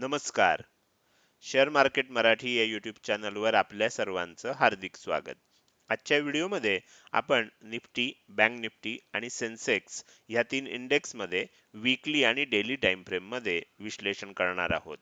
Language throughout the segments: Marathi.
नमस्कार. शेअर मार्केट मराठी या यूट्यूब चॅनलवर आपल्या सर्वांचं हार्दिक स्वागत. आजच्या व्हिडिओमध्ये आपण निफ्टी बँक निफ्टी आणि सेन्सेक्स या तीन इंडेक्समध्ये वीकली आणि डेली टाइम फ्रेममध्ये विश्लेषण करणार आहोत.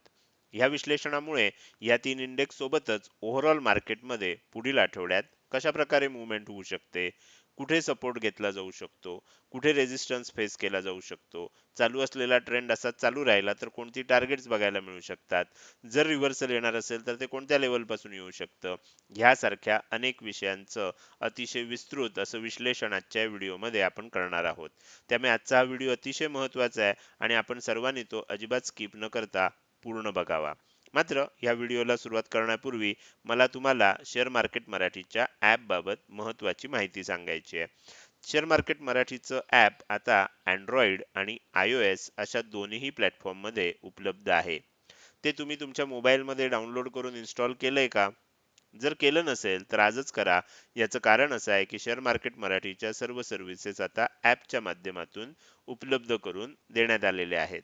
या विश्लेषणामुळे या तीन इंडेक्स सोबतच ओव्हरऑल मार्केटमध्ये पुढील आठवड्यात कशा प्रकारे मुवमेंट होऊ शकते कुठे सपोर्ट घेतला जाऊ शकतो? कुठे रेजिस्टन्स फेस केला जाऊ शकतो? चालू असलेला ट्रेंड असा चालू राहिला तर कोणती टार्गेट्स बघायला मिळू शकतात? जर रिव्हर्सल येणार असेल तर ते कोणत्या लेवलपासून येऊ शकतं? ह्यासारख्या अनेक विषयांचं अतिशय विस्तृत असं विश्लेषण आजच्या व्हिडिओमध्ये आपण करणार आहोत. त्यामुळे आजचा हा व्हिडिओ अतिशय महत्त्वाचा आहे आणि आपण सर्वांनी तो अजिबात स्किप न करता पूर्ण बघावा. मात्र या व्हिडिओला सुरुवात करण्यापूर्वी मला तुम्हाला शेअर मार्केट मराठीच्या ॲपबाबत महत्त्वाची महत्वाची माहिती सांगायची आहे. शेअर मार्केट मराठीचं ॲप आता अँड्रॉइड आणि आय ओ एस अशा दोन्हीही प्लॅटफॉर्ममध्ये उपलब्ध आहे. ते तुम्ही तुमच्या मोबाईलमध्ये डाउनलोड करून इन्स्टॉल केलंय का? जर केलं नसेल तर आजच करा. याचं कारण असं आहे की शेअर मार्केट मराठीच्या सर्व सर्व्हिसेस आता ॲपच्या माध्यमातून उपलब्ध करून देण्यात आलेले आहेत.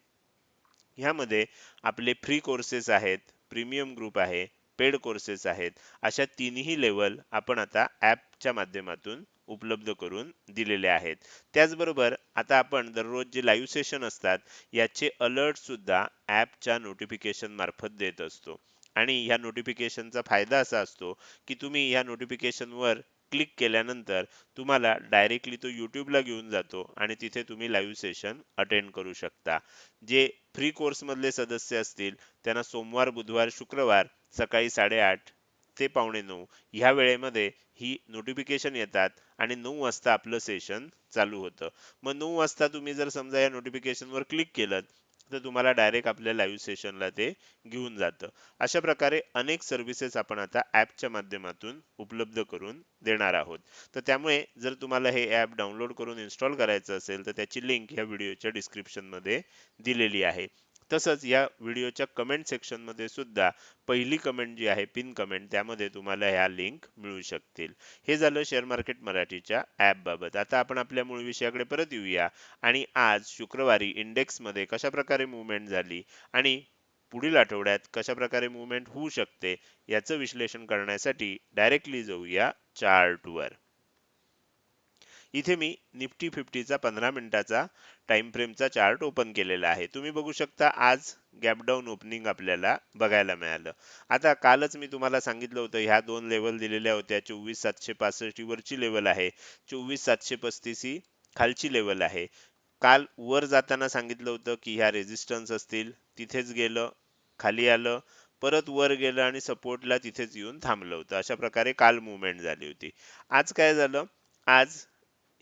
ह्यामध्ये आपले फ्री कोर्सेस आहेत प्रीमियम ग्रुप आहे पेड कोर्सेस आहेत अशा तिन्ही लेवल आपण आता ॲपच्या माध्यमातून उपलब्ध करून दिलेले आहेत. त्याचबरोबर आता आपण दररोज जे लाईव्ह सेशन असतात याचे अलर्ट सुद्धा ॲपच्या नोटिफिकेशन मार्फत देत असतो. आणि ह्या नोटिफिकेशनचा फायदा असा असतो की तुम्ही ह्या नोटिफिकेशनवर क्लिक केल्यानंतर तुम्हाला डायरेक्टली तो यूट्यूबला घेऊन जातो आणि तिथे तुम्ही लाईव्ह सेशन अटेंड करू शकता. जे फ्री कोर्स मधले सदस्य असतील त्यांना सोमवार बुधवार शुक्रवार सकाळी साडेआठ ते पावणे नऊ ह्या वेळेमध्ये ही नोटिफिकेशन येतात आणि नऊ वाजता आपलं सेशन चालू होतं. मग नऊ वाजता तुम्ही जर समजा या नोटिफिकेशनवर क्लिक केलं तर तुम्हाला डायरेक्ट आपल्या लाईव्ह सेशनला ते घेऊन जातं. अशा प्रकारे अनेक सर्व्हिसेस आपण आता ॲपच्या माध्यमातून उपलब्ध करून देणार आहोत. तर त्यामुळे जर तुम्हाला हे ॲप डाउनलोड करून इन्स्टॉल करायचं असेल तर त्याची लिंक या व्हिडिओच्या डिस्क्रिप्शनमध्ये दिलेली आहे. तसंच या व्हिडिओच्या कमेंट सेक्शनमध्ये सुद्धा पहिली कमेंट जी आहे पिन कमेंट त्यामध्ये तुम्हाला ह्या लिंक मिळू शकतील. हे झालं शेअर मार्केट मराठीच्या ॲपबाबत आता आपण आपल्या मूळ विषयाकडे परत येऊया. आणि आज शुक्रवारी इंडेक्समध्ये कशाप्रकारे मुवमेंट झाली आणि पुढील आठवड्यात कशा प्रकारे मुवमेंट होऊ शकते याचं विश्लेषण करण्यासाठी डायरेक्टली जाऊया चार्टवर इथे मी निफ्टी फिफ्टीचा पंधरा मिनिटाचा टाइम फ्रेमचा चार्ट ओपन केलेला आहे. तुम्ही बघू शकता आज गॅप डाऊन ओपनिंग आपल्याला बघायला मिळालं. आता कालच मी तुम्हाला सांगितलं होतं ह्या दोन लेवल दिलेल्या होत्या. चोवीस सातशे पासष्ट वरची लेवल आहे. चोवीस सातशे पस्तीस ही खालची लेवल आहे. काल वर जाताना सांगितलं होतं की ह्या रेजिस्टन्स असतील तिथेच गेलं खाली आलं परत वर गेलं आणि सपोर्टला तिथेच येऊन थांबलं होतं. अशा प्रकारे काल मुवमेंट झाली होती. आज काय झालं? आज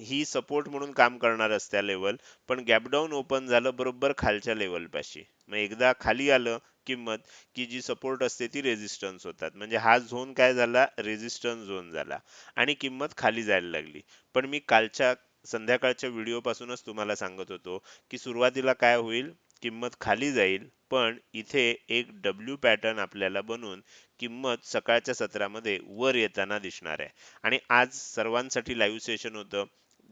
ही सपोर्ट म्हणून काम करणार असत्या लेवल पण गॅपडाऊन ओपन झालं बरोबर खालच्या लेवल पाशी. मग एकदा खाली आलं किंमत की जी सपोर्ट असते ती रेझिस्टन्स होतात. म्हणजे हा झोन काय झाला? रेजिस्टन्स झोन झाला. आणि किंमत खाली जायला लागली. पण मी कालच्या संध्याकाळच्या व्हिडिओ पासूनच तुम्हाला सांगत होतो की सुरुवातीला काय होईल? किंमत खाली जाईल पण इथे एक डब्ल्यू पॅटर्न आपल्याला बनवून किंमत सकाळच्या सत्रामध्ये वर येताना दिसणार आहे. आणि आज सर्वांसाठी लाईव्ह सेशन होतं.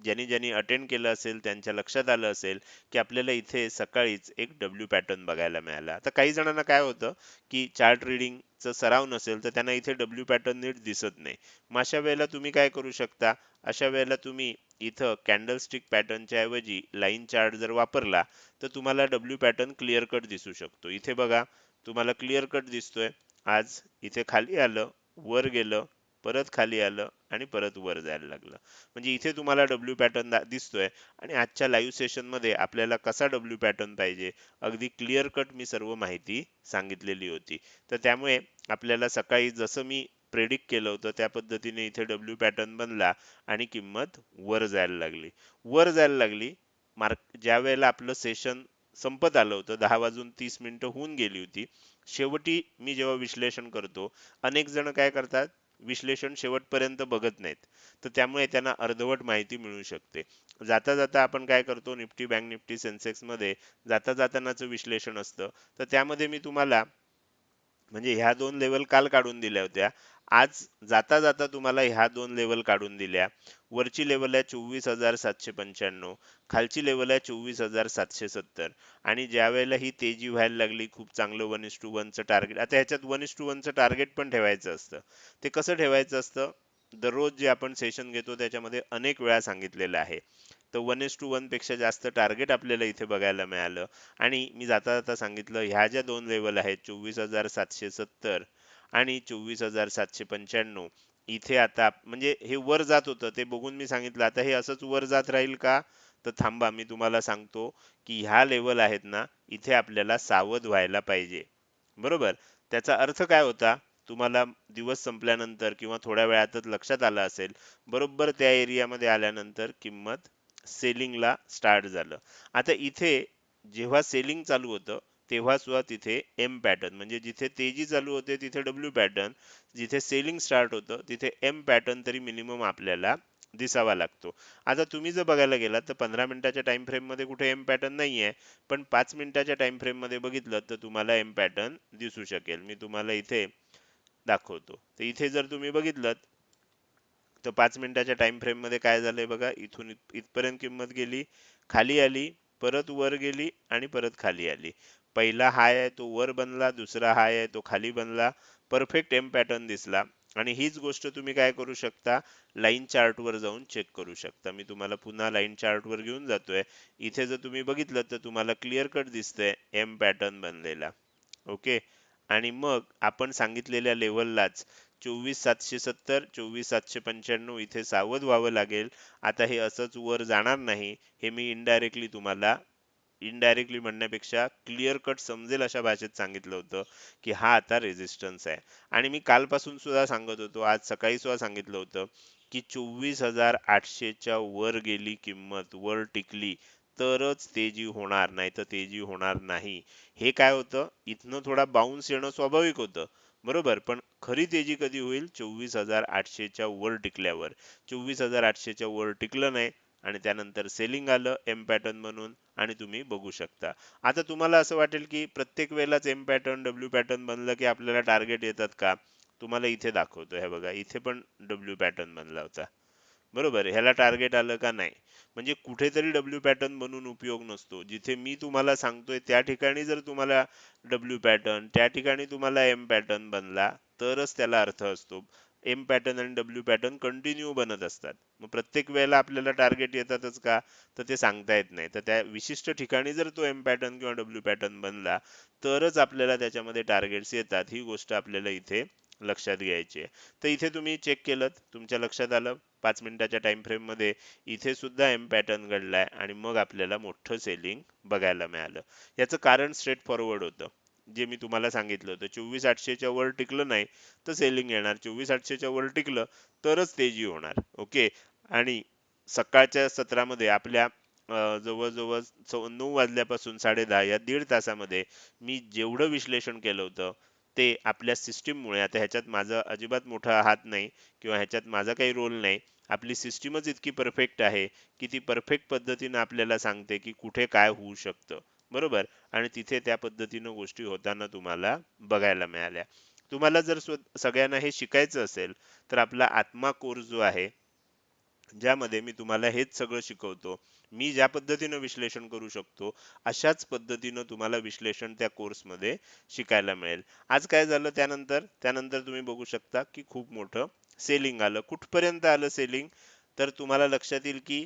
ज्यांनी ज्यांनी अटेंड केलं असेल त्यांच्या लक्षात आलं असेल की आपल्याला इथे सकाळीच एक डब्ल्यू पॅटर्न बघायला मिळाला. आता काही जणांना काय होतं की चार्ट रिडिंगचं सराव नसेल तर त्यांना इथे डब्ल्यू पॅटर्न नीट दिसत नाही. मग अशा वेळेला तुम्ही काय करू शकता? अशा वेळेला तुम्ही इथं कॅन्डलस्टिक पॅटर्नच्या ऐवजी लाईन चार्ट जर वापरला तर तुम्हाला डब्ल्यू पॅटर्न क्लिअर कट दिसू शकतो. इथे बघा तुम्हाला क्लिअर कट दिसतोय. आज इथे खाली आलं वर गेलं परत खाली आलं आणि परत वर जायला लागलं. म्हणजे इथे तुम्हाला डब्ल्यू पॅटर्न दिसतोय आणि आजच्या लाईव्ह सेशनमध्ये आपल्याला कसा डब्ल्यू पॅटर्न पाहिजे अगदी क्लिअर कट मी सर्व माहिती सांगितलेली होती. तर त्यामुळे आपल्याला सकाळी जसं मी प्रेडिक्ट केलं होतं त्या पद्धतीने इथे डब्ल्यू पॅटर्न बनला आणि किंमत वर जायला लागली. वर जायला लागली मार्क ज्या वेळेला आपलं सेशन संपत आलं होतं दहा वाजून तीस मिनिटं होऊन गेली होती शेवटी मी जेव्हा विश्लेषण करतो अनेक जण काय करतात विश्लेषण शेवटपर्यंत बघत नाहीत. तर त्यामुळे त्यांना अर्धवट माहिती मिळू शकते. जाता जाता आपण काय करतो निफ्टी बँक निफ्टी सेन्सेक्समध्ये जाता जातानाचं विश्लेषण असतं. तर त्यामध्ये मी तुम्हाला म्हणजे ह्या दोन लेवल काल काढून दिल्या होत्या. आज जाता जाता तुम्हाला ह्या दोन लेवल काढून दिल्या. वरची लेवल आहे चोवीस हजार सातशे पंच्याण्णव. खालची लेवल आहे चोवीस हजार सातशे सत्तर. आणि ज्या वेळेला ही तेजी व्हायला लागली खूप चांगलं वन इस टू वनचं टार्गेट आता ह्याच्यात वन इस टू वनचं टार्गेट पण ठेवायचं असतं. ते कसं ठेवायचं असतं? दररोज जे आपण सेशन घेतो त्याच्यामध्ये अनेक वेळा सांगितलेलं आहे. तर वन एस टू वनपेक्षा जास्त टार्गेट आपल्याला इथे बघायला मिळालं. आणि मी जाता जाता सांगितलं ह्या ज्या दोन लेवल आहेत चोवीस हजार सातशे सत्तर आणि चोवीस हजार सातशे पंच्याण्णव इथे आता म्हणजे हे वर जात होतं ते बघून मी सांगितलं आता हे असंच वर जात राहील का? तर थांबा मी तुम्हाला सांगतो की ह्या लेवल आहेत ना इथे आपल्याला सावध व्हायला पाहिजे. बरोबर? त्याचा अर्थ काय होता? तुम्हाला दिवस संपल्यानंतर किंवा थोड्या वेळातच लक्षात आलं असेल बरोबर त्या एरियामध्ये आल्यानंतर किंमत सेलिंगला स्टार्ट झालं. आता इथे जेव्हा सेलिंग चालू होतं तेव्हा सुद्धा तिथे एम पॅटर्न म्हणजे जिथे तेजी चालू होते तिथे डब्ल्यू पॅटर्न जिथे सेलिंग स्टार्ट होतं तिथे एम पॅटर्न तरी मिनिमम आपल्याला दिसावा लागतो. आता तुम्ही जर बघायला गेलात तर पंधरा मिनिटाच्या टाइम फ्रेममध्ये कुठे एम पॅटर्न नाही आहे पण पाच मिनिटाच्या टाइम फ्रेममध्ये बघितलं तर तुम्हाला एम पॅटर्न दिसू शकेल. मी तुम्हाला इथे दाखवतो. तर इथे जर तुम्ही बघितलं तर पाच मिनिटाच्या टाइम फ्रेममध्ये काय झालंय बघा इथून इथपर्यंत किंमत गेली खाली आली परत वर गेली आणि परत खाली आली. पहिला हाय आहे तो वर बनला दुसरा हाय आहे तो खाली बनला परफेक्ट एम पॅटर्न दिसला. आणि हीच गोष्ट तुम्ही काय करू शकता? लाईन चार्ट वर जाऊन चेक करू शकता. मी तुम्हाला पुन्हा लाईन चार्ट वर घेऊन जातोय. इथे जर तुम्ही बघितलं तर तुम्हाला क्लिअर कट दिसतंय एम पॅटर्न बनलेला. ओके आणि मग आपण सांगितलेल्या लेवललाच चोवीस सातशे सत्तर चोवीस सातशे पंच्याण्णव इथे सावध व्हावं लागेल. आता हे असंच वर जाणार नाही हे मी इनडायरेक्टली तुम्हाला इनडायरेक्टली म्हणण्यापेक्षा क्लिअर कट समजेल अशा भाषेत सांगितलं होतं की हा आता रेझिस्टन्स आहे. आणि मी कालपासून सुद्धा सांगत होतो आज सकाळी सुद्धा सांगितलं होतं की चोवीस हजार आठशेच्या वर गेली किंमत वर टिकली तरच तेजी होणार नाही तर तेजी होणार नाही. हे काय होतं? इथनं थोडा बाउन्स येणं स्वाभाविक होतं. बरोबर. पण खरी तेजी कधी होईल? चोवीस हजार आठशेच्या वर टिकल्यावर. चोवीस हजार आठशेच्या वर टिकलं नाही आणि त्यानंतर सेलिंग आलं एम पॅटर्न म्हणून आणि तुम्ही बघू शकता. आता तुम्हाला असं वाटेल की प्रत्येक वेळेलाच एम पॅटर्न डब्ल्यू पॅटर्न बनलं की आपल्याला टार्गेट येतात का? तुम्हाला इथे दाखवतो. हे बघा इथे पण डब्ल्यू पॅटर्न बनला होता. बरोबर ह्याला टार्गेट आलं का नाही? म्हणजे कुठेतरी डब्ल्यू पॅटर्न बनून उपयोग नसतो. जिथे मी तुम्हाला सांगतोय त्या ठिकाणी जर तुम्हाला डब्ल्यू पॅटर्न त्या ठिकाणी तुम्हाला एम पॅटर्न बनला तरच त्याला अर्थ असतो. एम पॅटर्न आणि डब्ल्यू पॅटर्न कंटिन्यू बनत असतात. मग प्रत्येक वेळेला आपल्याला टार्गेट येतातच का? तर ते सांगता येत नाही. तर त्या विशिष्ट ठिकाणी जर तो एम पॅटर्न किंवा डब्ल्यू पॅटर्न बनला तरच आपल्याला त्याच्यामध्ये टार्गेट्स येतात. ही गोष्ट आपल्याला इथे लक्षात घ्यायची. तर इथे तुम्ही चेक केलं तुमच्या लक्षात आलं? पाच मिनिटाच्या टाइम फ्रेममध्ये इथे सुद्धा एम पॅटर्न घडलाय आणि मग आपल्याला मोठं सेलिंग बघायला मिळालं. याचं कारण स्ट्रेट फॉरवर्ड होतं. जे मी तुम्हाला सांगितलं होतं चोवीस आठशेच्या वर टिकलं नाही तर सेलिंग येणार. चोवीस आठशेच्या वर टिकलं तरच तेजी होणार. ओके? आणि सकाळच्या सत्रामध्ये आपल्या जवळजवळ नऊ वाजल्यापासून साडे दहा या दीड तासामध्ये मी जेवढं विश्लेषण केलं होतं ते आपल्या सिस्टीममुळे आता ह्याच्यात माझा अजिबात मोठा हात नाही किंवा ह्याच्यात माझा काही रोल नाही. आपली सिस्टीमच इतकी परफेक्ट आहे की ती परफेक्ट पद्धतीनं आपल्याला सांगते की कुठे काय होऊ शकतं. बरोबर? आणि तिथे त्या पद्धतीनं गोष्टी होताना तुम्हाला बघायला मिळाल्या. तुम्हाला जर स्व- सगळ्यांना हे शिकायचं असेल तर आपला आत्मा कोर्स जो आहे ज्यामध्ये मी तुम्हाला हेच सगळं शिकवतो. मी ज्या पद्धतीनं विश्लेषण करू शकतो अशाच पद्धतीनं तुम्हाला विश्लेषण त्या कोर्समध्ये शिकायला मिळेल. आज काय झालं त्यानंतर? त्यानंतर तुम्ही बघू शकता की खूप मोठं सेलिंग आलं. कुठपर्यंत आलं सेलिंग? तर तुम्हाला लक्षात येईल की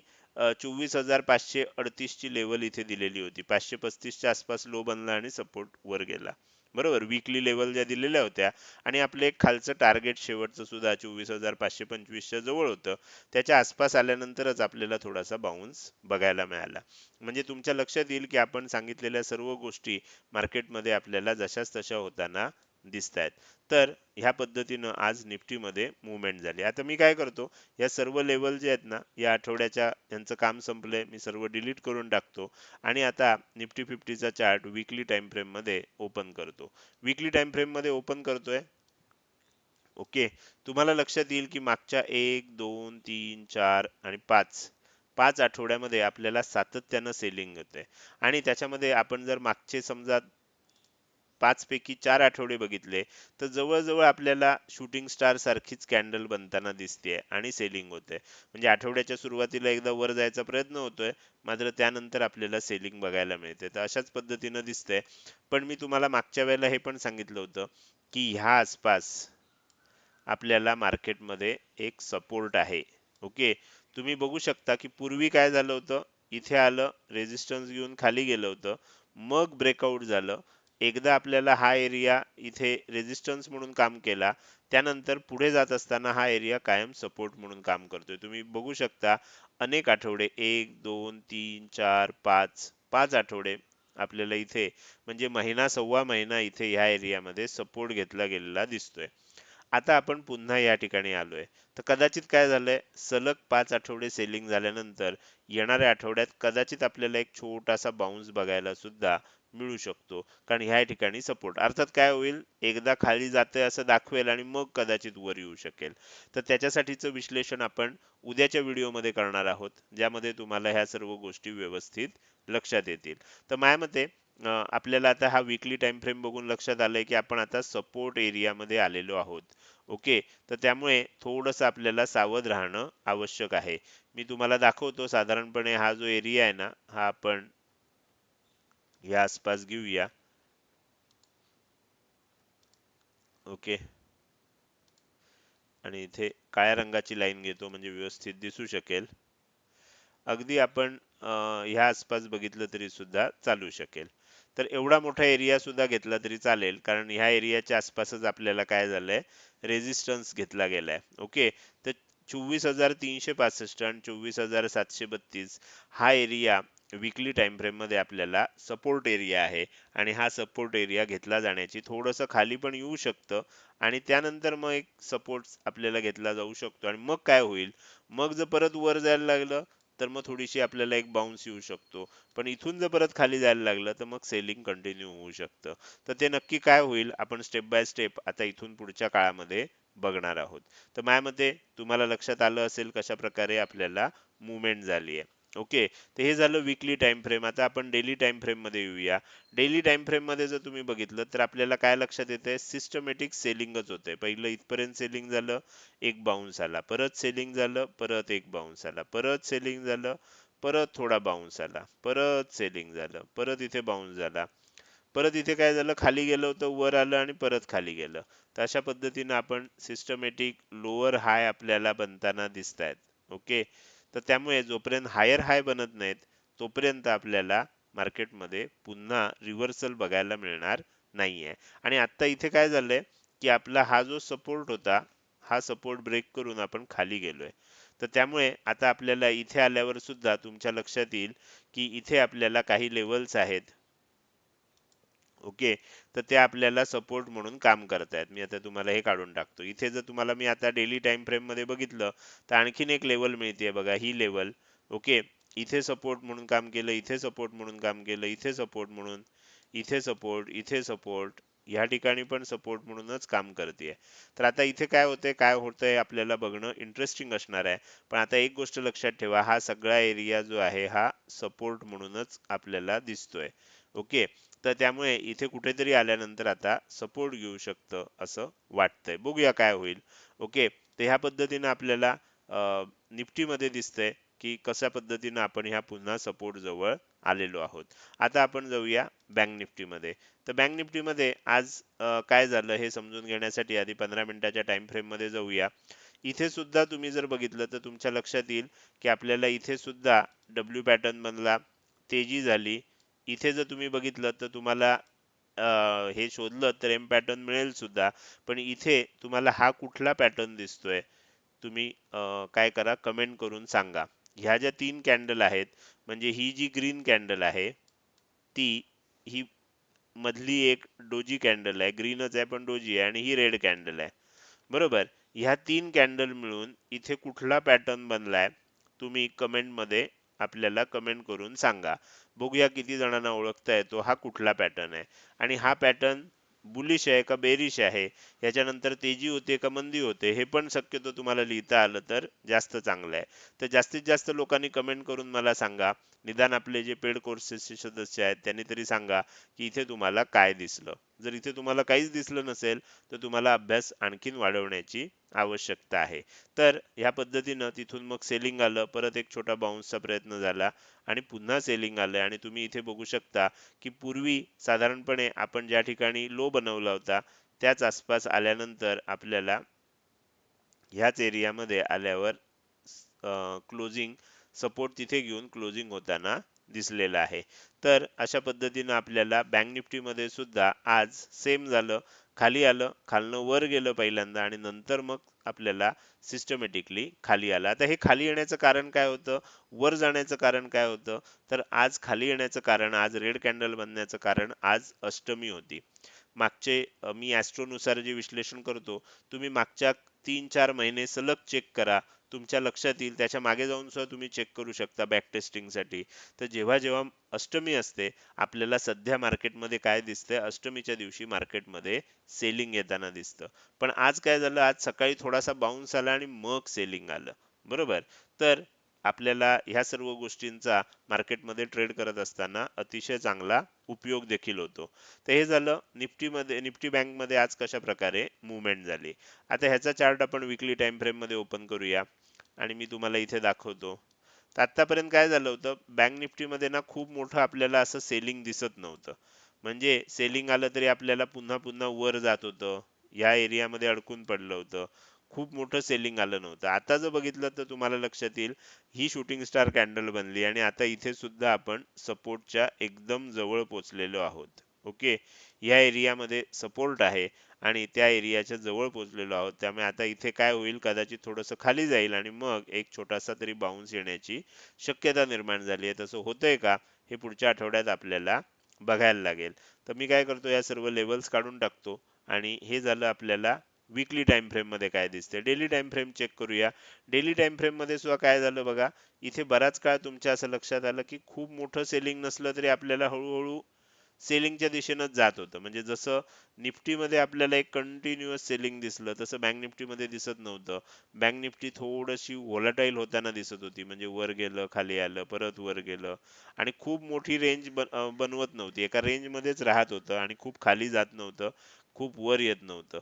चोवीस हजार पाचशे अडतीस ची लेवल इथे दिलेली होती. पाचशे पस्तीसच्या आसपास लो बनला आणि सपोर्ट वर गेला. बरोबर? विकली लेवल ज्या दिलेल्या होत्या आणि आपलं एक खालचं टार्गेट शेवटचं सुद्धा चोवीस हजार पाचशे पंचवीसच्या जवळ होतं. त्याच्या आसपास आल्यानंतरच आपल्याला थोडासा बाउन्स बघायला मिळाला. म्हणजे तुमच्या लक्षात येईल की आपण सांगितलेल्या सर्व गोष्टी मार्केटमध्ये आपल्याला जशाच तशा होताना दिसत आहेत तर ह्या पद्धतीनं आज निफ्टीमध्ये मुवमेंट झाली. आता मी काय करतो या सर्व लेवल जे आहेत ना या आठवड्याच्या यांचं काम संपलंय मी सर्व डिलीट करून टाकतो आणि आता निफ्टी फिफ्टीचा चार्ट विकली टाइम फ्रेममध्ये ओपन करतो. विकली टाइम फ्रेममध्ये ओपन करतोय. ओके तुम्हाला लक्षात येईल की मागच्या एक दोन तीन चार आणि पाच पाच आठवड्यामध्ये आपल्याला सातत्यानं सेलिंग होते आणि त्याच्यामध्ये आपण जर मागचे समजा पाच पैकी चार आठवडे बघितले तर जवळजवळ आपल्याला शूटिंग स्टार सारखीच कॅन्डल बनताना दिसते आणि सेलिंग होते. म्हणजे आठवड्याच्या सुरुवातीला एकदा वर जायचा प्रयत्न होतोय मात्र त्यानंतर आपल्याला सेलिंग बघायला मिळते. तर अशाच पद्धतीनं दिसतंय. पण मी तुम्हाला मागच्या वेळेला हे पण सांगितलं होतं की ह्या आसपास आपल्याला मार्केटमध्ये एक सपोर्ट आहे. ओके? तुम्ही बघू शकता की पूर्वी काय झालं होतं? इथे आलं रेजिस्टन्स घेऊन खाली गेलं होतं. मग ब्रेकआउट झालं. एकदा आपल्याला हा एरिया इथे रेजिस्टन्स म्हणून काम केला त्यानंतर पुढे जात असताना हा एरिया कायम सपोर्ट म्हणून काम करतोय. तुम्ही बघू शकता अनेक आठवडे एक दोन तीन चार पाच पाच आठवडे आपल्याला इथे म्हणजे महिना सव्वा महिना इथे ह्या एरियामध्ये सपोर्ट घेतला गेलेला दिसतोय. आता आपण पुन्हा या ठिकाणी आलोय. तर कदाचित काय झालंय सलग पाच आठवडे सेलिंग झाल्यानंतर येणाऱ्या आठवड्यात कदाचित आपल्याला एक छोटासा बाउन्स बघायला सुद्धा मिळू शकतो. कारण ह्या ठिकाणी सपोर्ट अर्थात काय होईल? एकदा खाली जाते असं दाखवेल आणि मग कदाचित वर येऊ शकेल. तर त्याच्यासाठीचं विश्लेषण आपण उद्याच्या व्हिडिओमध्ये करणार आहोत ज्यामध्ये तुम्हाला ह्या सर्व गोष्टी व्यवस्थित लक्षात येतील. तर माझ्या मते आपल्याला आता हा विकली टाइम फ्रेम बघून लक्षात आलंय की आपण आता सपोर्ट एरियामध्ये आलेलो आहोत. ओके तर त्यामुळे थोडंसं आपल्याला सावध राहणं आवश्यक आहे. मी तुम्हाला दाखवतो साधारणपणे हा जो एरिया आहे ना हा आपण या आसपास घेऊया ओके आणि इथे काळ्या रंगाची लाईन घेतो म्हणजे व्यवस्थित दिसू शकेल. अगदी आपण ह्या आसपास बघितलं तरी सुद्धा चालू शकेल. तर एवढा मोठा एरिया सुद्धा घेतला तरी चालेल कारण ह्या एरियाच्या आसपासच आपल्याला काय झालंय रेजिस्टन्स घेतला गेलाय. ओके तर चोवीस हजार तीनशे पासष्ट आणि चोवीस हजार सातशे बत्तीस हा एरिया विकली टाइम आपल्याला सपोर्ट एरिया आहे. आणि हा सपोर्ट एरिया घेतला जाण्याची थोडंसं खाली पण येऊ शकतं. आणि त्यानंतर मग एक सपोर्ट आपल्याला घेतला जाऊ शकतो. आणि मग काय होईल? मग जर परत वर जायला लागलं तर मग थोडीशी आपल्याला एक बाउन्स येऊ शकतो. पण इथून जर परत खाली जायला लागलं तर मग सेलिंग कंटिन्यू होऊ शकतं. तर ते नक्की काय होईल? आपण स्टेप बाय स्टेप आता इथून पुढच्या काळामध्ये बघणार आहोत. तर माझ्या मते तुम्हाला लक्षात आलं असेल कशा प्रकारे आपल्याला मुवमेंट झाली आहे. ओके. तर हे झालं विकली टाइम फ्रेम आता आपण डेली टाइम फ्रेममध्ये येऊया. डेली टाइम फ्रेममध्ये जर तुम्ही बघितलं तर आपल्याला काय लक्षात येते सिस्टमॅटिक सेलिंगच होते पहिलं इथपर्यंत सेलिंग झालं एक बाउन्स आला. परत सेलिंग झालं परत एक बाउन्स आला. परत सेलिंग झालं परत थोडा बाउन्स आला. परत सेलिंग झालं परत इथे बाउन्स झाला. परत इथे काय झालं? खाली गेलं होतं वर आलं आणि परत खाली गेलं. तर अशा पद्धतीनं आपण सिस्टमॅटिक लोअर हाय आपल्याला बनताना दिसत आहेत ओके? तर त्यामुळे जोपर्यंत हायर हाय बनत नाहीत तोपर्यंत आपल्याला मार्केटमध्ये पुन्हा रिव्हर्सल बघायला मिळणार नाहीये. आणि आता इथे काय झालंय की आपला हा जो सपोर्ट होता हा सपोर्ट ब्रेक करून आपण खाली गेलोय. तर त्यामुळे आता आपल्याला इथे आल्यावर सुद्धा तुमच्या लक्षात येईल की इथे आपल्याला काही लेवल्स आहेत ओके? तर ते आपल्याला सपोर्ट म्हणून काम करतायत. मी आता तुम्हाला हे काढून टाकतो. इथे जर तुम्हाला मी आता डेली टाइम फ्रेममध्ये बघितलं तर आणखीन एक लेवल मिळते बघा ही लेवल ओके? इथे सपोर्ट म्हणून काम केलं इथे सपोर्ट म्हणून काम केलं इथे सपोर्ट म्हणून इथे सपोर्ट इथे सपोर्ट या ठिकाणी पण सपोर्ट म्हणूनच काम करते तर आता इथे काय होतंय काय होतंय आपल्याला बघणं इंटरेस्टिंग असणार आहे. पण आता एक गोष्ट लक्षात ठेवा हा सगळा एरिया जो आहे हा सपोर्ट म्हणूनच आपल्याला दिसतोय. ओके? तर त्यामुळे इथे कुठेतरी आल्यानंतर आता सपोर्ट घेऊ शकतं असं वाटतंय. बघूया काय होईल. ओके तर ह्या पद्धतीनं आपल्याला निफ्टीमध्ये दिसतंय की कशा पद्धतीनं आपण ह्या पुन्हा सपोर्ट जवळ आलेलो आहोत. आता आपण जाऊया बँक निफ्टीमध्ये. तर बँक निफ्टीमध्ये आज काय झालं हे समजून घेण्यासाठी आधी पंधरा मिनिटाच्या टाइम फ्रेममध्ये जाऊया. इथे सुद्धा तुम्ही जर बघितलं तर तुमच्या लक्षात येईल की आपल्याला इथे सुद्धा डब्ल्यू पॅटर्नमधला तेजी झाली. इथे जर तुम्ही बघितलं तर तुम्हाला हे शोधलं तर एम पॅटर्न मिळेल सुद्धा. पण इथे तुम्हाला हा कुठला पॅटर्न दिसतोय तुम्ही काय करा कमेंट करून सांगा. ह्या ज्या तीन कॅन्डल आहेत म्हणजे ही जी ग्रीन कॅन्डल आहे ती ही मधली एक डोजी कॅन्डल आहे. ग्रीनच आहे पण डोजी आहे. आणि ही रेड कॅन्डल आहे. बरोबर? ह्या तीन कॅन्डल मिळून इथे कुठला पॅटर्न बनलाय तुम्ही कमेंटमध्ये आपल्याला कमेंट करून सांगा. बघूया किती जणांना ओळखता येतो हा कुठला पॅटर्न आहे? आणि हा पॅटर्न बुलिश आहे का बेरिश आहे? याच्यानंतर तेजी होते का मंदी होते? हे पण शक्यतो तुम्हाला लिहिता आलं तर जास्त चांगलं आहे. तर जास्तीत जास्त लोकांनी कमेंट करून मला सांगा. निदान आपले जे पेड कोर्सेसचे सदस्य आहेत त्यांनी तरी सांगा की इथे तुम्हाला काय दिसलं. जर इथे तुम्हाला काहीच दिसलं नसेल तर तुम्हाला अभ्यास आणखीन वाढवण्याची आवश्यकता आहे. तर ह्या पद्धतीनं तिथून मग सेलिंग आलं परत एक छोटा बाउन्सचा प्रयत्न झाला आणि पुन्हा सेलिंग आलं आणि तुम्ही इथे बघू शकता की पूर्वी साधारणपणे आपण ज्या ठिकाणी लो बनवला होता त्याच आसपास आल्यानंतर आपल्याला ह्याच एरियामध्ये आल्यावर क्लोजिंग सपोर्ट तिथे घेऊन क्लोजिंग होताना दिसलेला आहे. तर अशा पद्धतीनं आपल्याला बँक निफ्टीमध्ये सुद्धा आज सेम झालं. खाली आलं खालनं वर गेलं पहिल्यांदा आणि नंतर मग आपल्याला सिस्टमॅटिकली खाली आलं. आता हे खाली येण्याचं कारण काय होतं? वर जाण्याचं कारण काय होतं? तर आज खाली येण्याचं कारण आज रेड कॅन्डल बनण्याचं कारण आज अष्टमी होती. मागचे मी ॲस्ट्रोनुसार जे विश्लेषण करतो तुम्ही मागच्या तीन चार महिने सलग चेक करा. तुमच्या लक्षात येईल. त्याच्यामागे जाऊन सुद्धा तुम्ही चेक करू शकता बॅक टेस्टिंगसाठी तर जेव्हा जेव्हा अष्टमी असते आपल्याला सध्या मार्केटमध्ये काय दिसतंय? अष्टमीच्या दिवशी मार्केटमध्ये सेलिंग येताना दिसतं. पण आज काय झालं? आज सकाळी थोडासा बाउन्स आला आणि मग सेलिंग आलं. बरोबर? तर आपल्याला ह्या सर्व गोष्टींचा मार्केटमध्ये ट्रेड करत असताना अतिशय चांगला उपयोग देखील होतो. तर हे झालं. निफ्टीमध्ये निफ्टी बँकमध्ये आज कशा प्रकारे मुवमेंट झाली? आता ह्याचा चार्ट आपण विकली टाइम फ्रेममध्ये ओपन करूया. आणि मी तुम्हाला इथे दाखवतो. तर आतापर्यंत काय झालं होतं बँक निफ्टीमध्ये ना खूप मोठं आपल्याला असं सेलिंग दिसत नव्हतं. म्हणजे सेलिंग आलं तरी आपल्याला पुन्हा पुन्हा वर जात होतं. या एरियामध्ये अडकून पडलं होतं. खूप मोठं सेलिंग आलं नव्हतं. आता जर बघितलं तर तुम्हाला लक्षात येईल ही शूटिंग स्टार कॅन्डल बनली आणि आता इथे सुद्धा आपण सपोर्टच्या एकदम जवळ पोचलेलो आहोत. ओके? या एरियामध्ये सपोर्ट आहे आणि त्या एरियाच्या जवळ पोहोचलेलो आहोत. त्यामुळे आता इथे काय होईल? कदाचित थोडंसं खाली जाईल आणि मग एक छोटासा तरी बाउन्स येण्याची शक्यता निर्माण झाली आहे. तसं होतंय का? हे पुढच्या आठवड्यात आपल्याला बघायला लागेल. तर मी काय करतो? या सर्व लेवल्स काढून टाकतो आणि हे झालं आपल्याला विकली टाइम फ्रेममध्ये काय दिसते डेली टाइम फ्रेम चेक करूया. डेली टाइम फ्रेममध्ये सुद्धा काय झालं बघा? इथे बराच काळ तुमच्या असं लक्षात आलं की खूप मोठं सेलिंग नसलं तरी आपल्याला हळूहळू सेलिंगच्या दिशेनंच जात होतं. म्हणजे जसं निफ्टीमध्ये आपल्याला एक कंटिन्युअस सेलिंग दिसलं तसं बँक निफ्टीमध्ये दिसत नव्हतं. बँक निफ्टी थोडीशी व्होलाटाईल होताना दिसत होती. म्हणजे वर गेलं खाली आलं परत वर गेलं. आणि खूप मोठी रेंज बनवत नव्हती. एका रेंज मध्येच राहत होतं आणि खूप खाली जात नव्हतं. खूप वर येत नव्हतं.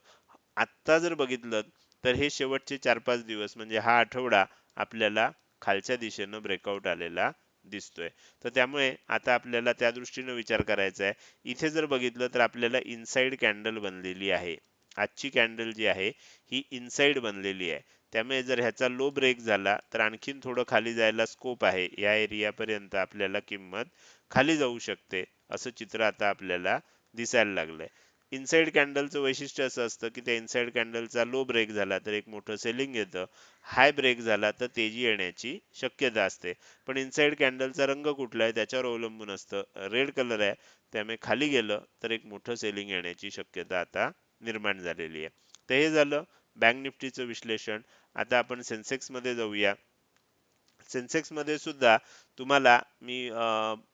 आत्ता जर बघितलं तर हे शेवटचे चार पाच दिवस म्हणजे हा आठवडा आपल्याला खालच्या दिशेनं ब्रेकआउट आलेला दिसतोय. तर त्यामुळे आता आपल्याला त्या दृष्टीने विचार करायचा आहे. इथे जर बघितलं तर आपल्याला इनसाइड कॅन्डल बनलेली आहे. आजची कॅन्डल जी आहे ही इनसाइड बनलेली आहे. त्यामुळे जर ह्याचा लो ब्रेक झाला तर आणखीन थोडं खाली जायला स्कोप आहे. या एरियापर्यंत आपल्याला किंमत खाली जाऊ शकते असं चित्र आता आपल्याला दिसायला लागलंय. इनसाइड कॅन्डलचं वैशिष्ट्य असं असतं की त्या इनसाइड कॅन्डलचा लो ब्रेक झाला तर एक मोठं सेलिंग येतं. हाय ब्रेक झाला तर तेजी येण्याची शक्यता असते. पण इनसाइड कॅन्डलचा रंग कुठला आहे त्याच्यावर अवलंबून असतं. रेड कलर आहे त्यामुळे खाली गेलं तर एक मोठं सेलिंग येण्याची शक्यता आता निर्माण झालेली आहे. तर हे झालं बँक निफ्टीचं विश्लेषण. आता आपण सेन्सेक्समध्ये जाऊया. सेन्सेक्समध्ये सुद्धा तुम्हाला मी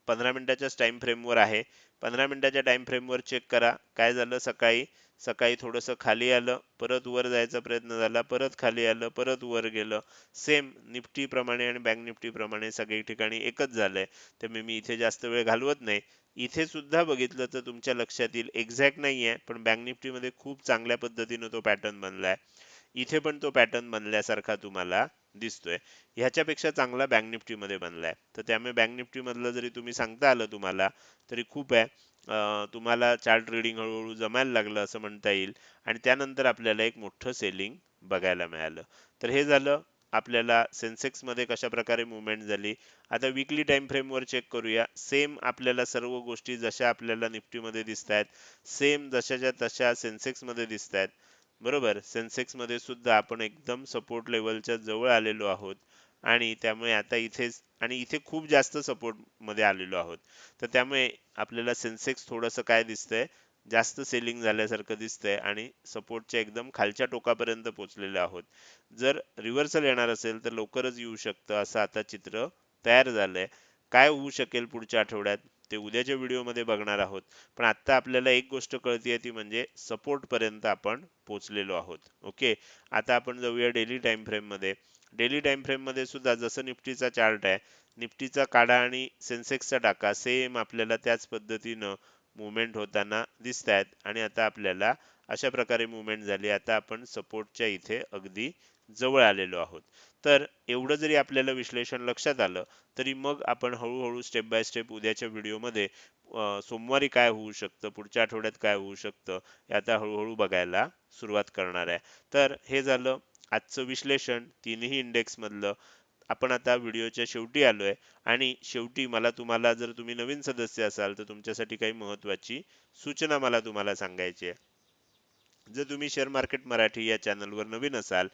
पंधरा मिनिटाच्याच टाइम फ्रेमवर आहे. पंधरा मिनिटाच्या टाइम फ्रेमवर चेक करा. काय झालं? सकाळी सकाळी थोडंसं खाली आलं परत वर जायचा प्रयत्न झाला परत खाली आलं परत वर गेलं. सेम निफ्टी प्रमाणे आणि बँक निफ्टी प्रमाणे सगळी ठिकाणी एकच झालंय. त्यामुळे मी इथे जास्त वेळ घालवत नाही. इथे सुद्धा बघितलं तर तुमच्या लक्षात येईल एक्झॅक्ट नाहीये पण बँक निफ्टी मध्ये खूप चांगल्या पद्धतीने तो पॅटर्न बनलाय. इथे पण तो पॅटर्न बनल्यासारखा तुम्हाला. दिसतोय. ह्याच्यापेक्षा चांगला बँक निफ्टी मध्ये बनलाय. तर त्यामुळे बँक निफ्टी मधलं जरी तुम्ही सांगता आलं तुम्हाला तरी खूप आहे. तुम्हाला चार्ट रिडिंग हळूहळू जमायला लागलं असं म्हणता येईल. आणि त्यानंतर आपल्याला एक मोठं सेलिंग बघायला मिळालं. तर हे झालं. आपल्याला सेन्सेक्समध्ये कशा प्रकारे मुवमेंट झाली? आता विकली टाइम फ्रेमवर चेक करूया. सेम आपल्याला सर्व गोष्टी जशा आपल्याला निफ्टी मध्ये दिसत आहेत सेम जशाच्या तशा सेन्सेक्समध्ये दिसत आहेत बरोबर? सेन्सेक्समध्ये सुद्धा आपण एकदम सपोर्ट लेवलच्या जवळ आलेलो आहोत आणि त्यामुळे आता इथेच आणि इथे खूप जास्त सपोर्टमध्ये आलेलो आहोत. तर त्यामुळे आपल्याला सेन्सेक्स थोडंसं काय दिसतंय? जास्त सेलिंग झाल्यासारखं दिसतंय आणि सपोर्टच्या एकदम खालच्या टोकापर्यंत पोहोचलेले आहोत. जर रिव्हर्सल येणार असेल तर लवकरच येऊ शकतं असं आता चित्र तयार झालंय. काय होऊ शकेल पुढच्या आठवड्यात? ते उद्याच्या व्हिडिओमध्ये बघणार आहोत. पण आता आपल्याला एक गोष्ट कळतीये ती म्हणजे सपोर्ट पर्यंत आपण पोचलेलो आहोत. ओके? आता आपण जाऊया डेली टाइम फ्रेममध्ये. डेली टाइम फ्रेममध्ये सुद्धा जसं निफ्टीचा चार्ट आहे निफ्टीचा काढा आणि सेन्सेक्सचा टाका. सेम आपल्याला त्याच पद्धतीनं मुवमेंट होताना दिसत आहेत आणि आता आपल्याला अशा प्रकारे मुवमेंट झाली. आता आपण सपोर्टच्या इथे अगदी जवळ आलेलो आहोत. तर एवढं जरी आपल्याला विश्लेषण लक्षात आलं तरी मग आपण हळूहळू स्टेप बाय स्टेप उद्याच्या व्हिडिओमध्ये सोमवारी काय होऊ शकतं पुढच्या आठवड्यात काय होऊ शकतं हे आता हळूहळू बघायला सुरुवात करणार आहे. तर हे झालं आजचं विश्लेषण तिन्ही इंडेक्स मधलं. आपण आता व्हिडिओच्या शेवटी आलोय आणि शेवटी मला तुम्हाला जर तुम्ही नवीन सदस्य असाल तर तुमच्यासाठी काही महत्वाची सूचना मला तुम्हाला सांगायची आहे. जर तुम्ही शेअर मार्केट मराठी या चॅनलवर नवीन असाल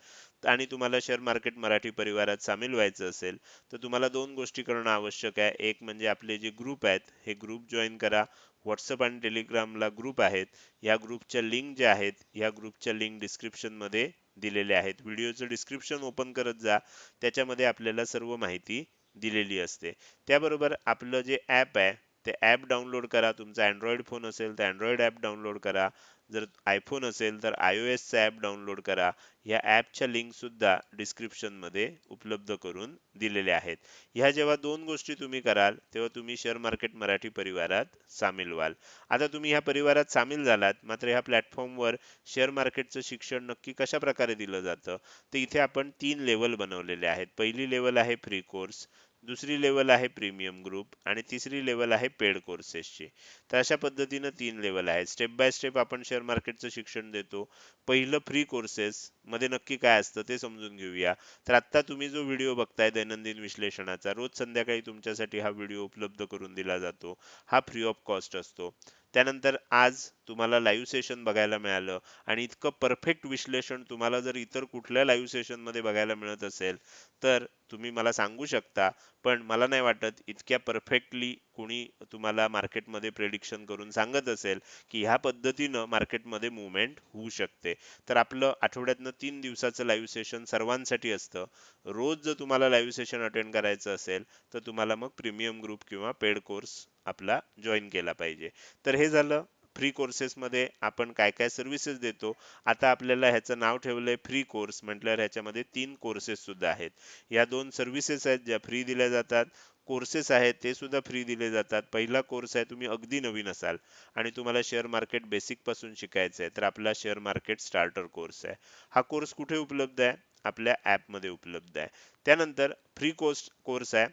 आणि तुम्हाला शेअर मार्केट मराठी परिवारात सामील व्हायचं असेल तर तुम्हाला दोन गोष्टी करणं आवश्यक आहे. एक म्हणजे आपले जे ग्रुप आहेत हे ग्रुप जॉईन करा. व्हॉट्सअप आणि टेलिग्रामला ग्रुप आहेत. या ग्रुपच्या लिंक ज्या आहेत या ग्रुपच्या लिंक डिस्क्रिप्शनमध्ये दिलेल्या आहेत. व्हिडिओचं डिस्क्रिप्शन ओपन करत जा. त्याच्यामध्ये आपल्याला सर्व माहिती दिलेली असते. त्याबरोबर आपलं जे ॲप आहे ते ॲप डाउनलोड करा. तुमचा अँड्रॉइड फोन असेल तर अँड्रॉइड ॲप डाउनलोड करा. जर आयफोन असेल तर आय ओ एसचा ॲप डाउनलोड करा. या ॲपच्या लिंक सुद्धा डिस्क्रिप्शनमध्ये उपलब्ध करून दिलेल्या आहेत. ह्या जेव्हा दोन गोष्टी तुम्ही कराल तेव्हा तुम्ही शेअर मार्केट मराठी परिवारात सामील व्हाल. आता तुम्ही ह्या परिवारात सामील झालात मात्र ह्या प्लॅटफॉर्मवर शेअर मार्केटचं शिक्षण नक्की कशा प्रकारे दिलं जातं? तर इथे आपण तीन लेवल बनवलेले आहेत. पहिली लेवल आहे फ्री कोर्स दुसरी लेवल आहे प्रीमियम ग्रुप आणि तिसरी लेवल आहे पेड कोर्सेसची तर अशा पद्धतीनं तीन लेवल आहेत. स्टेप बाय स्टेप आपण शेअर मार्केटचं शिक्षण देतो. पहिलं फ्री कोर्सेस मध्ये नक्की काय असतं ते समजून घेऊया. तर आता तुम्ही जो व्हिडिओ बघताय दैनंदिन विश्लेषणाचा रोज संध्याकाळी तुमच्यासाठी हा व्हिडिओ उपलब्ध करून दिला जातो. हा फ्री ऑफ कॉस्ट असतो. त्यानंतर आज तुम्हाला लाईव्ह सेशन बघायला मिळालं आणि इतकं परफेक्ट विश्लेषण तुम्हाला जर इतर कुठल्या लाईव्ह सेशनमध्ये बघायला मिळत असेल तर तुम्ही मला सांगू शकता पण मला नाही वाटत इतक्या परफेक्टली कुणी तुम्हाला मार्केटमध्ये प्रेडिक्शन करून सांगत असेल की ह्या पद्धतीनं मार्केटमध्ये मुवमेंट होऊ शकते. तर आपलं आठवड्यातनं तीन दिवसाचं लाईव्ह सेशन सर्वांसाठी असतं. रोज जर तुम्हाला लाईव्ह सेशन अटेंड करायचं असेल तर तुम्हाला मग प्रीमियम ग्रुप किंवा पेड कोर्स आपला जॉईन केला पाहिजे. तर हे झालं. फ्री कोर्सेसमध्ये आपण काय काय सर्व्हिसेस देतो. आता आपल्याला ह्याचं नाव ठेवलं आहे फ्री कोर्स म्हटल्यावर ह्याच्यामध्ये तीन कोर्सेससुद्धा आहेत. या दोन सर्व्हिसेस आहेत ज्या फ्री दिल्या जातात. कोर्सेस आहेत ते सुद्धा फ्री दिले जातात. पहिला कोर्स आहे तुम्ही अगदी नवीन असाल आणि तुम्हाला शेअर मार्केट बेसिकपासून शिकायचं आहे तर आपला शेअर मार्केट स्टार्टर कोर्स आहे. हा कोर्स कुठे उपलब्ध आहे? आपल्या ॲपमध्ये उपलब्ध आहे. त्यानंतर फ्री कोर्स कोर्स आहे.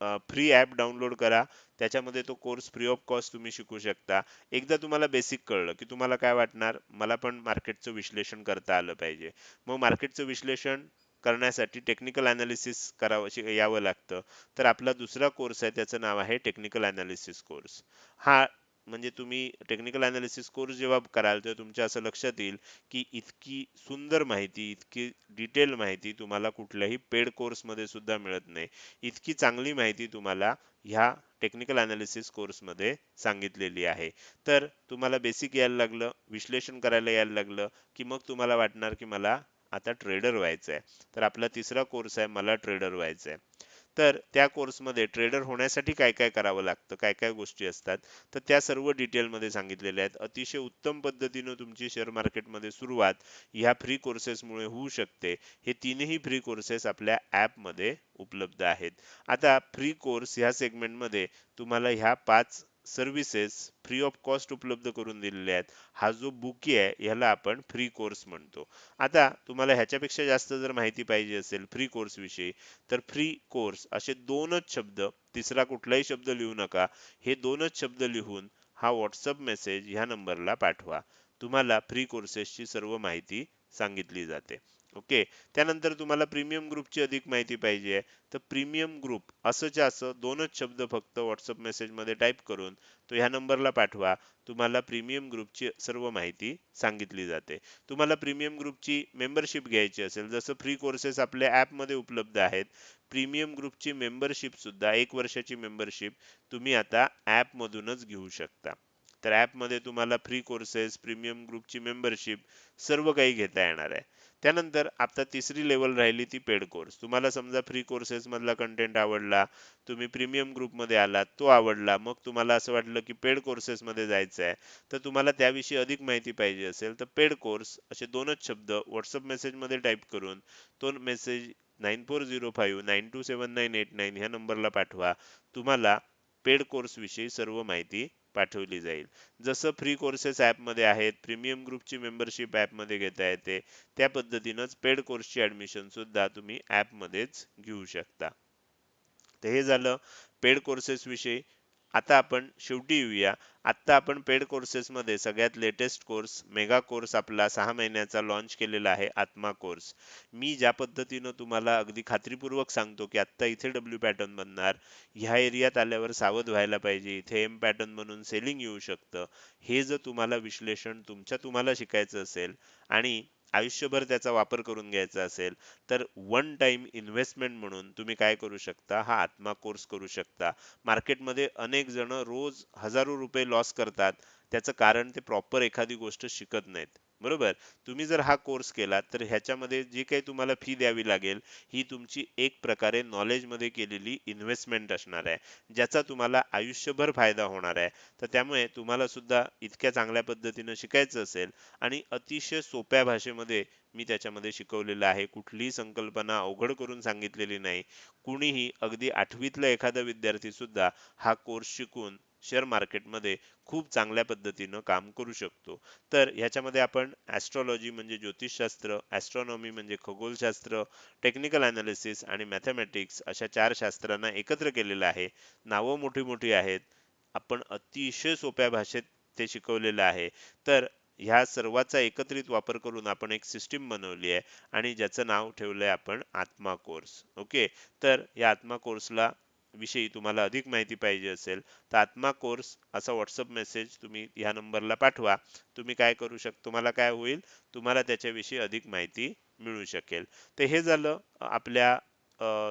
फ्री ॲप डाउनलोड करा. त्याच्यामध्ये तो कोर्स फ्री ऑफ कॉस्ट तुम्ही शिकू शकता. एकदा तुम्हाला बेसिक कळलं की तुम्हाला काय वाटणार? मला पण मार्केटचं विश्लेषण करता आलं पाहिजे. मग मार्केटचं विश्लेषण करण्यासाठी टेक्निकल ॲनालिसिस करावं यावं लागतं. तर आपला दुसरा कोर्स आहे त्याचं नाव आहे टेक्निकल ॲनालिसिस कोर्स हा म्हणजे तुम्ही टेक्निकल अनालिसिस कोर्स जेव्हा कराल तेव्हा तुमच्या असं लक्षात येईल की इतकी सुंदर माहिती इतकी डिटेल माहिती तुम्हाला कुठल्याही पेड कोर्समध्ये सुद्धा मिळत नाही. इतकी चांगली माहिती तुम्हाला ह्या टेक्निकल अनालिसिस कोर्समध्ये सांगितलेली आहे. तर तुम्हाला बेसिक यायला लागलं विश्लेषण करायला यायला लागलं की मग तुम्हाला वाटणार की मला आता ट्रेडर व्हायचं आहे तर आपला तिसरा कोर्स आहे मला ट्रेडर व्हायचं आहे तर त्या कोर्समध्ये ट्रेडर होण्यासाठी काय काय करावं लागतं काय काय गोष्टी असतात तर त्या सर्व डिटेलमध्ये सांगितलेल्या आहेत. अतिशय उत्तम पद्धतीनं तुमची शेअर मार्केटमध्ये सुरुवात ह्या फ्री कोर्सेसमुळे होऊ शकते. हे तीनही फ्री कोर्सेस आपल्या ॲपमध्ये उपलब्ध आहेत. आता फ्री कोर्स ह्या सेगमेंटमध्ये तुम्हाला ह्या पाच सर्व्हिसेस फ्री ऑफ कॉस्ट उपलब्ध करून दिलेले आहेत. हा जो बुकी आहे ह्याला आपण फ्री कोर्स म्हणतो. आता तुम्हाला ह्याच्यापेक्षा जास्त जर माहिती पाहिजे असेल फ्री कोर्स विषयी तर फ्री कोर्स असे दोनच शब्द तिसरा कुठलाही शब्द लिहू नका. हे दोनच शब्द लिहून हा व्हॉट्सअप मेसेज ह्या नंबरला पाठवा. तुम्हाला फ्री कोर्सेसची सर्व माहिती सांगितली जाते. ओके त्यानंतर तुम्हाला प्रीमियम ग्रुपची अधिक माहिती पाहिजे तर प्रीमियम ग्रुप असंच्या असं दोनच शब्द फक्त व्हॉट्सअप मेसेजमध्ये टाईप करून तो ह्या नंबरला पाठवा. तुम्हाला प्रीमियम ग्रुपची सर्व माहिती सांगितली जाते. तुम्हाला प्रीमियम ग्रुपची मेंबरशिप घ्यायची असेल जसं फ्री कोर्सेस आपल्या ॲपमध्ये उपलब्ध आहेत प्रीमियम ग्रुपची मेंबरशिप सुद्धा एक वर्षाची मेंबरशिप तुम्ही आता ऍप मधूनच घेऊ शकता. तर ऍपमध्ये तुम्हाला फ्री कोर्सेस प्रीमियम ग्रुपची मेंबरशिप सर्व काही घेता येणार आहे. त्यानंतर आता तिसरी लेवल राहिली ती पेड कोर्स तुम्हाला समजा फ्री कोर्सेसमधला कंटेंट आवडला तुम्ही प्रीमियम ग्रुपमध्ये आलात तो आवडला मग तुम्हाला असं वाटलं की पेड कोर्सेस मध्ये जायचं आहे तर तुम्हाला त्याविषयी अधिक माहिती पाहिजे असेल तर पेड कोर्स असे दोनच शब्द व्हॉट्सअप मेसेजमध्ये टाईप करून तो message nine four zero five nine two seven nine eight nine ह्या नंबरला पाठवा. तुम्हाला पेड कोर्स विषयी सर्व माहिती पाठवली जाईल. जसं फ्री कोर्सेस मध्ये आहेत प्रीमियम ग्रुपची मेंबरशिप ॲपमध्ये घेता येते त्या पद्धतीनंच पेड कोर्सची ऍडमिशन सुद्धा तुम्ही ॲपमध्येच घेऊ शकता. तर हे झालं. पेड कोर्सेस विषयी आता आपण शेवटी येऊया. आता आपण पेड कोर्सेस मध्ये सगळ्यात लेटेस्ट कोर्स मेगा कोर्स आपला सहा महिन्याचा लॉन्च केलेला आहे आत्मा कोर्स मी ज्या पद्धतीनं तुम्हाला अगदी खात्रीपूर्वक सांगतो की आता इथे डब्ल्यू पॅटर्न बनणार ह्या एरियात आल्यावर सावध व्हायला पाहिजे. इथे एम पॅटर्न म्हणून सेलिंग येऊ शकतं. हे जर तुम्हाला विश्लेषण तुमच्या तुम्हाला शिकायचं असेल आणि आयुष्यभर त्याचा वापर करून घ्यायचा असेल तर वन टाइम इन्व्हेस्टमेंट म्हणून तुम्ही काय करू शकता? हा आत्मा कोर्स करू शकता. मार्केटमध्ये अनेक जण रोज हजारो रुपये लॉस करतात. त्याचं कारण ते प्रॉपर एखादी गोष्ट शिकत नाहीत. बरोबर? तुम्ही जर हा कोर्स केला तर ह्याच्यामध्ये जी काही तुम्हाला फी द्यावी लागेल ही तुमची एक प्रकारे नॉलेजमध्ये केलेली इन्व्हेस्टमेंट असणार आहे ज्याचा तुम्हाला आयुष्यभर फायदा होणार आहे. तर त्यामुळे तुम्हाला सुद्धा इतक्या चांगल्या पद्धतीनं शिकायचं असेल आणि अतिशय सोप्या भाषेमध्ये मी त्याच्यामध्ये शिकवलेलं आहे. कुठलीही संकल्पना अवघड करून सांगितलेली नाही. कुणीही अगदी आठवीतला एखादा विद्यार्थी सुद्धा हा कोर्स शिकून शेअर मार्केटमध्ये खूप चांगल्या पद्धतीनं काम करू शकतो. तर ह्याच्यामध्ये आपण ॲस्ट्रॉलॉजी म्हणजे ज्योतिषशास्त्र ॲस्ट्रॉनॉमी म्हणजे खगोलशास्त्र टेक्निकल ॲनालिसिस आणि मॅथमॅटिक्स अशा चार शास्त्रांना एकत्र केलेलं आहे. नावं मोठी मोठी आहेत. आपण अतिशय सोप्या भाषेत ते शिकवलेलं आहे. तर ह्या सर्वाचा एकत्रित वापर करून आपण एक सिस्टीम बनवली आहे आणि ज्याचं नाव ठेवलंय आपण आत्मा कोर्स ओके? तर या आत्मा कोर्सला विषयी तुम्हाला अधिक माहिती पाहिजे असेल तर आत्मा कोर्स असा व्हॉट्सअप मेसेज तुम्ही ह्या नंबरला पाठवा. तुम्ही काय करू शक तुम्हाला काय होईल? तुम्हाला त्याच्याविषयी अधिक माहिती मिळू शकेल. तर हे झालं आपल्या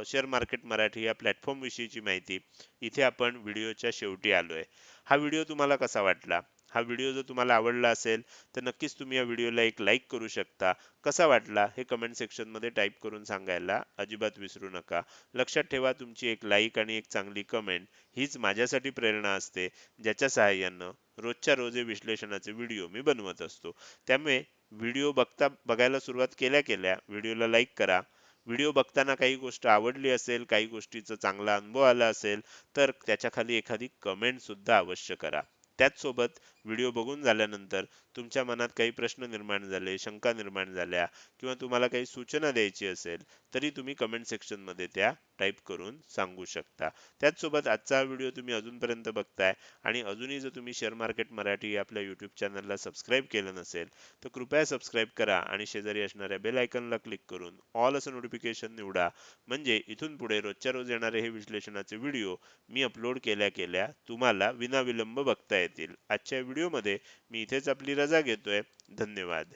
शेअर मार्केट मराठी या प्लॅटफॉर्मविषयीची माहिती. इथे आपण व्हिडिओच्या शेवटी आलोय. हा व्हिडिओ तुम्हाला कसा वाटला? हा व्हिडिओ जर तुम्हाला आवडला असेल तर नक्कीच तुम्ही या व्हिडिओला एक लाईक करू शकता. कसा वाटला? हे कमेंट सेक्शनमध्ये टाईप करून सांगायला अजिबात विसरू नका. लक्षात ठेवा तुमची एक लाईक आणि एक चांगली कमेंट हीच माझ्यासाठी प्रेरणा असते ज्याच्या सहाय्यानं रोजच्या रोज विश्लेषणाचे व्हिडिओ मी बनवत असतो. त्यामुळे व्हिडिओ बघता बघायला सुरुवात केल्या केल्या व्हिडिओला लाईक करा. व्हिडिओ बघताना काही गोष्ट आवडली असेल काही गोष्टीचा चांगला अनुभव आला असेल तर त्याच्याखाली एखादी कमेंट सुद्धा अवश्य करा. त्याच सोबत व्हिडिओ बघून झाल्यानंतर तुमच्या मनात काही प्रश्न निर्माण झाले शंका निर्माण झाल्या किंवा तुम्हाला काही सूचना द्यायची असेल तरी तुम्ही कमेंट सेक्शनमध्ये त्या टाईप करून सांगू शकता. त्याचसोबत आजचा व्हिडिओ तुम्ही अजूनपर्यंत बघताय आणि अजूनही जर तुम्ही शेअर मार्केट मराठी आपल्या यूट्यूब चॅनलला सबस्क्राईब केलं नसेल तर कृपया सबस्क्राईब करा आणि शेजारी असणाऱ्या बेल आयकनला क्लिक करून ऑल असं नोटिफिकेशन निवडा. म्हणजे इथून पुढे रोजच्या रोज येणारे हे विश्लेषणाचे व्हिडिओ मी अपलोड केल्या केल्या तुम्हाला विनाविलंब बघता येतील. आजच्या व्हिडिओमध्ये मी इथेच आपली रजा घेतोय. धन्यवाद.